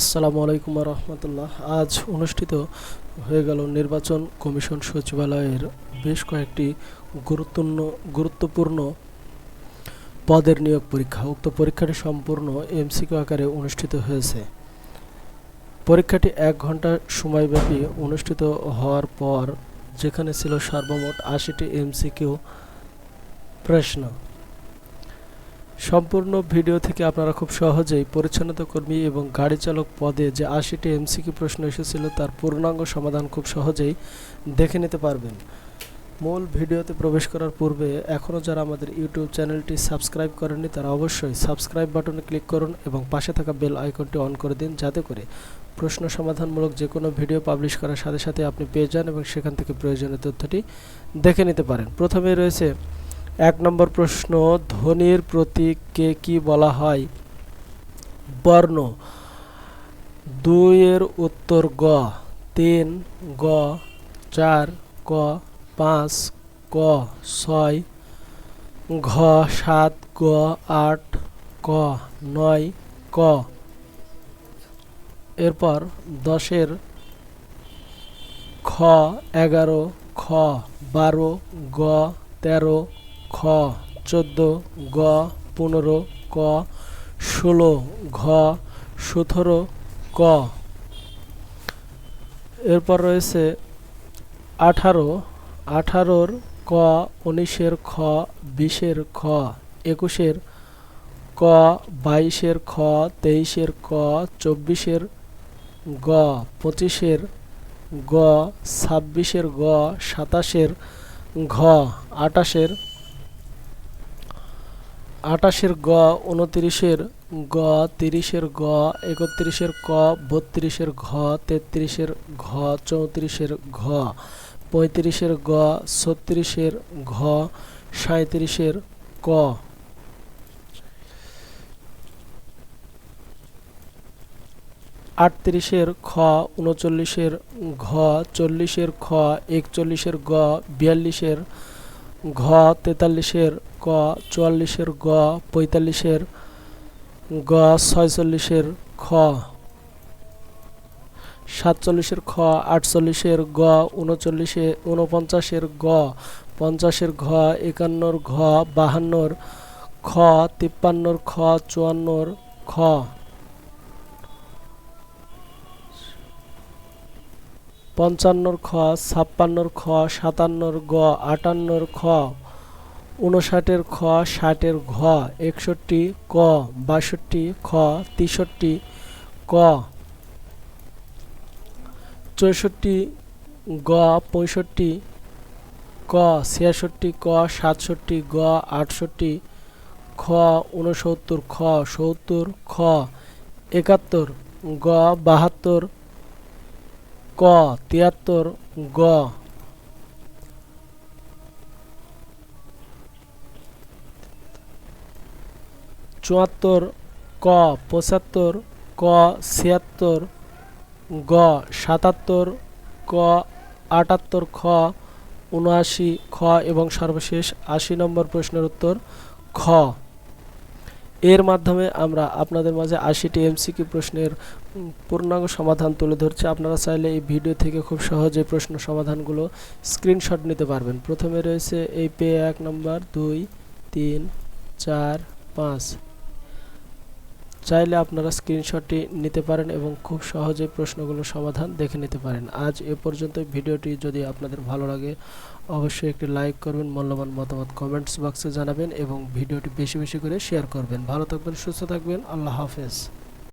আসসালামু আলাইকুম রহমতুল্লাহ আজ অনুষ্ঠিত হয়ে গেল নির্বাচন কমিশন সচিবালয়ের বেশ কয়েকটি গুরুত্বপূর্ণ গুরুত্বপূর্ণ পদের নিয়োগ পরীক্ষা। উক্ত পরীক্ষাটি সম্পূর্ণ এমসিকিউ আকারে অনুষ্ঠিত হয়েছে। পরীক্ষাটি এক ঘণ্টা সময়ব্যাপী অনুষ্ঠিত হওয়ার পর, যেখানে ছিল সর্বমোট আশিটি এমসিকিউ প্রশ্ন। সম্পূর্ণ ভিডিও থেকে আপনারা খুব সহজেই পরিচ্ছন্নতা কর্মী এবং গাড়ি চালক পদে যে আশিটি এমসিকিউ প্রশ্ন এসেছিল, তার পূর্ণাঙ্গ সমাধান খুব সহজেই দেখে নিতে পারবেন। মূল ভিডিওতে প্রবেশ করার পূর্বে এখনও যারা আমাদের ইউটিউব চ্যানেলটি সাবস্ক্রাইব করেননি, তারা অবশ্যই সাবস্ক্রাইব বাটনে ক্লিক করুন এবং পাশে থাকা বেল আইকনটি অন করে দিন যাতে করে প্রশ্ন সমাধানমূলক যে কোনো ভিডিও পাবলিশ করার সাথে সাথে আপনি পেয়ে যান এবং সেখান থেকে প্রয়োজনীয় তথ্যটি দেখে নিতে পারেন। প্রথমে রয়েছে এক নম্বর প্রশ্ন, ধ্বনির প্রতীককে কি বলা হয়? বর্ণ। দুইয়ের উত্তর গ। তিন, গ, চার, ক, পাঁচ, ক, ছয়, ঘ, সাত, গ, আট, ক, নয়, ক। এরপর দশের খ, এগারো, খ, বারো, গ, তেরো খ, চোদ্দ, গ, পনেরো, ক, ষোলো, ঘ, সতেরো, ক। এরপর রয়েছে আঠারো, আঠারোর ক, উনিশের খ, বিশের খ, একুশের ক, বাইশের খ, তেইশের ক, চব্বিশের গ, পঁচিশের গ, ছাব্বিশের গ, সাতাশের ঘ, আটাশের আটাশের গ, উনতিরিশের গ, তিরিশের গ, একত্রিশের ক, বত্রিশের ঘ, তেত্রিশের ঘ, চৌত্রিশের ঘ, পঁয়ত্রিশের গ, ছত্রিশের ঘ সাঁত্রিশের ক। আটত্রিশের খ, উনচল্লিশের ঘ, চল্লিশের খ, একচল্লিশের গ, বিয়াল্লিশের ঘ তেতাল্লিশের, ক চুয়াল্লিশের, গ পঁয়তাল্লিশের, গ ছয়চল্লিশের, খ সাতচল্লিশের, খ আটচল্লিশের, গ উনচল্লিশে উনপঞ্চাশের গ পঞ্চাশের, ঘ একান্নর, ঘ বাহান্নর, খ তিপ্পান্নর, খ চুয়ান্নর, খ পঞ্চান্নর খ, ছাপ্পান্নর খ, সাতান্নর গ, আটান্নর খ উনষাটের খ, ষাটের ঘ, একষট্টি ক, বাষট্টি খ, তেষট্টি ক, চৌষট্টি গ, পঁয়ষট্টি ক, ছিয়াষট্টি ক, সাতষট্টি গ, আটষট্টি খ উনসত্তর খ, সত্তর খ, একাত্তর গ, বাহাত্তর ক তিয়াত্তর, গ। চুয়াত্তর, ক, পঁচাত্তর, ক, ছিয়াত্তর, গ, সাতাত্তর, ক, আটাত্তর, খ, উনআশি, খ এবং সর্বশেষ আশি নম্বর প্রশ্নের উত্তর খ। এর মাধ্যমে আমরা আপনাদের মাঝে আশিটি এমসিকিউ প্রশ্নের পূর্ণাঙ্গ সমাধান তুলে ধরছি। আপনারা চাইলে এই ভিডিও থেকে খুব সহজে প্রশ্ন সমাধানগুলো স্ক্রিনশট নিতে পারবেন। প্রথমে রয়েছে এই পে এক নম্বর, দুই, তিন, চার, পাঁচ। চাইলে আপনারা স্ক্রিনশটটি নিতে পারেন এবং খুব সহজে প্রশ্নগুলোর সমাধান দেখে নিতে পারেন। আজ এ পর্যন্ত ভিডিওটি যদি আপনাদের ভালো লাগে, অবশ্যই একটি লাইক করবেন, মূল্যবান মতামত কমেন্টস বক্সে জানাবেন এবং ভিডিওটি বেশি বেশি করে শেয়ার করবেন। ভালো থাকবেন, সুস্থ থাকবেন। আল্লাহ হাফেজ।